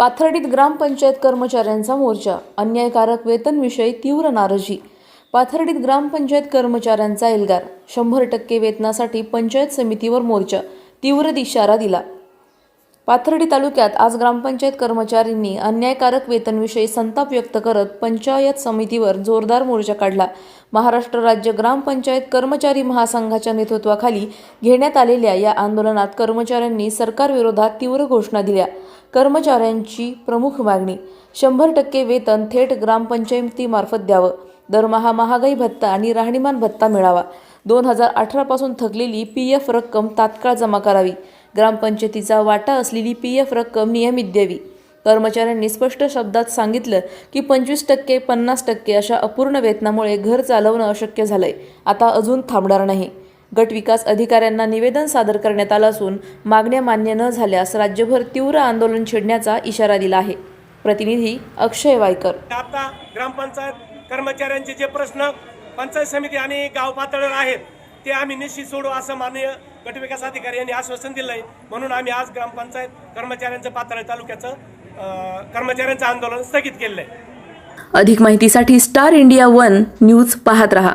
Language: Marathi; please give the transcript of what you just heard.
पाथर्डीत ग्रामपंचायत कर्मचाऱ्यांचा मोर्चा. अन्यायकारक वेतनविषयी तीव्र नाराजी. पाथर्डीत ग्रामपंचायत कर्मचाऱ्यांचा एल्गार. शंभर टक्के वेतनासाठी पंचायत समितीवर मोर्चा. तीव्र इशारा दिला. पाथर्डी तालुक्यात आज ग्रामपंचायत कर्मचाऱ्यांनी अन्यायकारक वेतनविषयी संताप व्यक्त करत पंचायत समितीवर जोरदार मोर्चा काढला. महाराष्ट्र राज्य ग्रामपंचायत कर्मचारी महासंघाच्या नेतृत्वाखाली घेण्यात आलेल्या या आंदोलनात कर्मचाऱ्यांनी सरकारविरोधात तीव्र घोषणा दिल्या. कर्मचाऱ्यांची प्रमुख मागणी. शंभर टक्के वेतन थेट ग्रामपंचायतीमार्फत द्यावं. दरमहा महागाई भत्ता आणि राहणीमान भत्ता मिळावा. दोन हजार अठरापासून थकलेली पी एफ रक्कम तात्काळ जमा करावी. ग्रामपंचायतीचा वाटा असलेली पी एफ रक्कम नियमित द्यावी. कर्मचाऱ्यांनी स्पष्ट शब्दात सांगितलं की पंचवीस टक्के पन्नास टक्के अशा अपूर्ण वेतनामुळे घर चालवणं अशक्य झालंय. आता अजून थांबणार नाही. गट विकास अधिकाऱ्यांना निवेदन सादर करण्यात आलं असून मागण्या मान्य न झाल्यास राज्यभर तीव्र आंदोलन छेडण्याचा इशारा दिला आहे. प्रतिनिधी अक्षय वायकर. आता ग्रामपंचायत कर्मचाऱ्यांचे जे प्रश्न पंचायत समिती आणि गाव पातळीवर आहेत ते आम्ही निश्चित सोडू असं माननीय गटविकास अधिकारी यांनी आश्वासन दिलं आहे म्हणून आम्ही आज ग्रामपंचायत कर्मचाऱ्यांचं पातळी तालुक्याचं कर्मचाऱ्यांचं आंदोलन स्थगित केलं आहे. अधिक माहितीसाठी स्टार इंडिया वन न्यूज पाहत रहा.